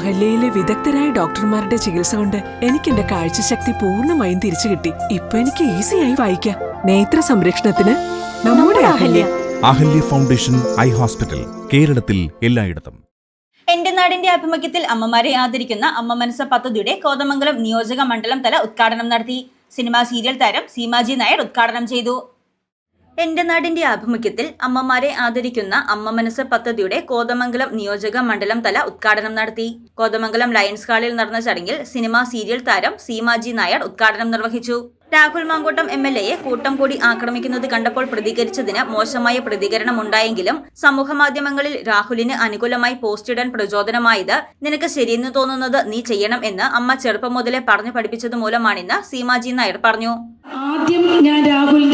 അഹല്യയിലെ വിദഗ്ധരായ ഡോക്ടർമാരുടെ ചികിത്സ കൊണ്ട് എനിക്ക് എന്റെ കാഴ്ചശക്തി പൂർണമായും തിരിച്ചു കിട്ടി. ഇപ്പൊ എനിക്ക് ഈസിയായി വായിക്കാം. നേത്ര സംരക്ഷണത്തിന് നമ്മുടെ Ahalya. Ahalya foundation eye hospital കേരളത്തിൽ എല്ലായിടത്തും. എന്റെ നാടിന്റെ ആഭിമുഖ്യത്തിൽ അമ്മമാരെ ആദരിക്കുന്ന അമ്മ മനസ്സ പദ്ധതിയുടെ കോതമംഗലം നിയോജക മണ്ഡലം തല ഉദ്ഘാടനം നടത്തി. സിനിമാ സീരിയൽ താരം സീമാജി നായർ ഉദ്ഘാടനം ചെയ്തു. എന്റെ നാടിന്റെ ആഭിമുഖ്യത്തിൽ അമ്മമാരെ ആദരിക്കുന്ന അമ്മ മനസ്സ് പദ്ധതിയുടെ കോതമംഗലം നിയോജക മണ്ഡലം തല ഉദ്ഘാടനം നടത്തി. കോതമംഗലം ലയൺസ് ഹാളിൽ നടന്ന ചടങ്ങിൽ സിനിമാ സീരിയൽ താരം സീമാജി നായർ ഉദ്ഘാടനം നിർവഹിച്ചു. രാഹുൽ മാങ്കോട്ടം എം എൽ എയെ കൂട്ടം കൂടി ആക്രമിക്കുന്നത് കണ്ടപ്പോൾ പ്രതികരിച്ചതിന് മോശമായ പ്രതികരണം ഉണ്ടായെങ്കിലും സമൂഹമാധ്യമങ്ങളിൽ രാഹുലിന് അനുകൂലമായി പോസ്റ്റിടാൻ പ്രചോദനമായത് നിനക്ക് ശരിയെന്ന് തോന്നുന്നത് നീ ചെയ്യണം എന്ന് അമ്മ ചെറുപ്പം മുതലേ പറഞ്ഞു പഠിപ്പിച്ചത് മൂലമാണെന്ന് സീമാജി നായർ പറഞ്ഞു. ആദ്യം ഞാൻ രാഹുലിന്റെ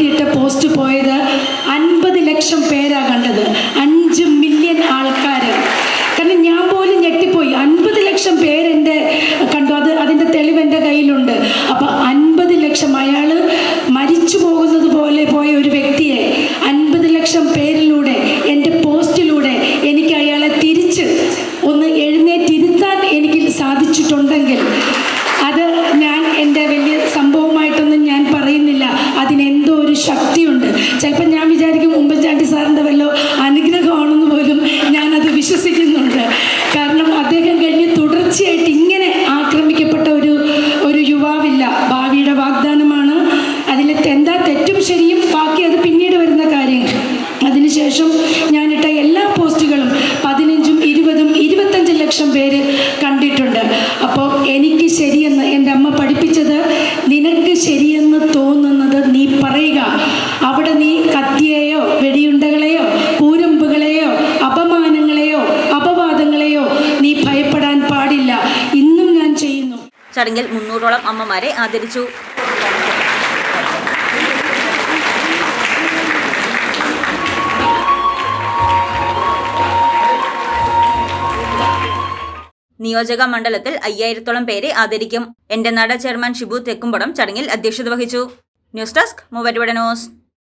ചിലപ്പോൾ ഞാൻ വിചാരിക്കും ഉമ്മൻചാണ്ടി സാറിന്റെ വല്ലോ അനുഗ്രഹമാണെന്ന് പോലും ഞാനത് വിശ്വസിക്കുന്നുണ്ട്. കാരണം അദ്ദേഹം കഴിഞ്ഞ് തുടർച്ചയായിട്ട് ഇങ്ങനെ ആക്രമിക്കപ്പെട്ട ഒരു ഒരു യുവാവില്ല. ഭാവിയുടെ വാഗ്ദാനമാണ്. അതിൽ എന്താ തെറ്റും ശരിയും ബാക്കി അത് പിന്നീട് വരുന്ന കാര്യങ്ങൾ. അതിനുശേഷം ഞാനിട്ട എല്ലാ പോസ്റ്റുകളും പതിനഞ്ചും ഇരുപതും ഇരുപത്തഞ്ച് ലക്ഷം പേര് കണ്ടിട്ടുണ്ട്. അപ്പോൾ എനിക്ക് ശരിയെന്ന് ചടങ്ങിൽ മുന്നൂറോളം അമ്മമാരെ ആദരിച്ചു. നിയോജക മണ്ഡലത്തിൽ അയ്യായിരത്തോളം പേരെ ആദരിക്കും. എന്റെ നാട് ചെയർമാൻ ഷിബു തെക്കുംപടം ചടങ്ങിൽ അധ്യക്ഷത വഹിച്ചു. News desk മൂവരുവടനോസ്